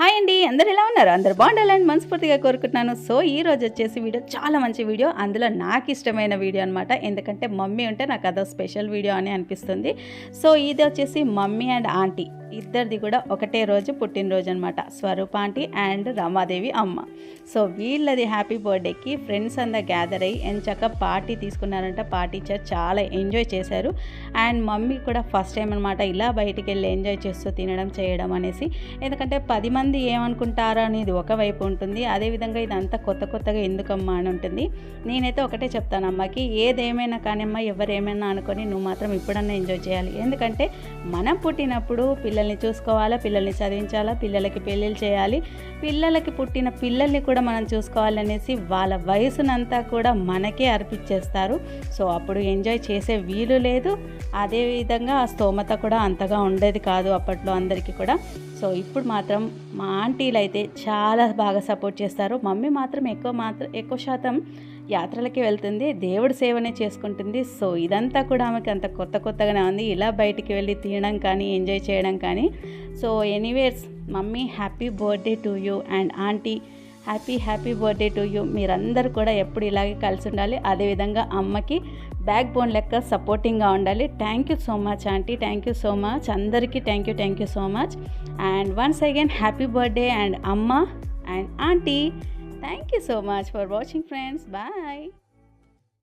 Hi అండి అందరు ఎలా ఉన్నారు? అందరు బాగుండాలని మనస్ఫూర్తిగా కోరుకుంటున్నాను. సో ఈ రోజు వచ్చేసి వీడియో చాలా మంచి వీడియో అందులో నాకు ఇష్టమైన వీడియో అనమాట ఎందుకంటే మమ్మీ ఉంటే నాకు అదో స్పెషల్ వీడియో అని అనిపిస్తుంది. సో ఇది వచ్చేసి మమ్మీ అండ్ ఆంటీ. ఇద్దరిది కూడా ఒకటే రోజు పుట్టినరోజు అనమాట స్వరూప ఆంటీ అండ్ రమాదేవి అమ్మ. సో వీళ్ళది హ్యాపీ బర్త్డేకి ఫ్రెండ్స్ అంతా గ్యాదర్ అయ్యి ఎంచక్క పార్టీ తీసుకున్నారంట. పార్టీ ఇచ్చారు. చాలా ఎంజాయ్ చేశారు. అండ్ మమ్మీ కూడా ఫస్ట్ టైం అనమాట ఇలా బయటికి వెళ్ళి ఎంజాయ్ చేస్తూ తినడం చేయడం అనేసి. ఎందుకంటే పది మంది ఏమనుకుంటారా అనేది ఒకవైపు ఉంటుంది. అదేవిధంగా ఇదంతా కొత్త కొత్తగా ఎందుకమ్మా అని ఉంటుంది. నేనైతే ఒకటే చెప్తాను అమ్మకి ఏదేమైనా కానీ అమ్మ ఎవరేమైనా అనుకొని నువ్వు మాత్రం ఇప్పుడన్నా ఎంజాయ్ చేయాలి. ఎందుకంటే మనం పుట్టినప్పుడు పిల్ల పిల్లల్ని చూసుకోవాలా పిల్లల్ని చదివించాలా పిల్లలకి పెళ్ళిళ్ళు చేయాలి. పిల్లలకి పుట్టిన పిల్లల్ని కూడా మనం చూసుకోవాలనేసి వాళ్ళ వయసునంతా కూడా మనకే అర్పించేస్తారు. సో అప్పుడు ఎంజాయ్ చేసే వీలు లేదు. అదేవిధంగా ఆ స్తోమత కూడా అంతగా ఉండేది కాదు అప్పట్లో అందరికీ కూడా. సో ఇప్పుడు మాత్రం మా ఆంటీలు అయితే చాలా బాగా సపోర్ట్ చేస్తారు. మమ్మీ మాత్రం ఎక్కువ మాత్రం ఎక్కువ శాతం యాత్రలకి వెళ్తుంది దేవుడి సేవనే చేసుకుంటుంది. సో ఇదంతా కూడా ఆమెకి అంత కొత్త కొత్తగానే ఉంది. ఇలా బయటికి వెళ్ళి తినడం కానీ ఎంజాయ్ చేయడం కానీ. So anyways mummy happy birthday to you and aunty happy happy birthday to you. మీరందరూ కూడా ఎప్పుడు ఇలాగే కలిసి ఉండాలి. అదేవిధంగా అమ్మకి బ్యాక్ బోన్ లెక్క సపోర్టింగ్గా ఉండాలి. Thank you so much aunty. Thank you so much. అందరికీ thank you thank you so much. And once again happy birthday and అమ్మ and aunty. Thank you so much for watching friends. Bye.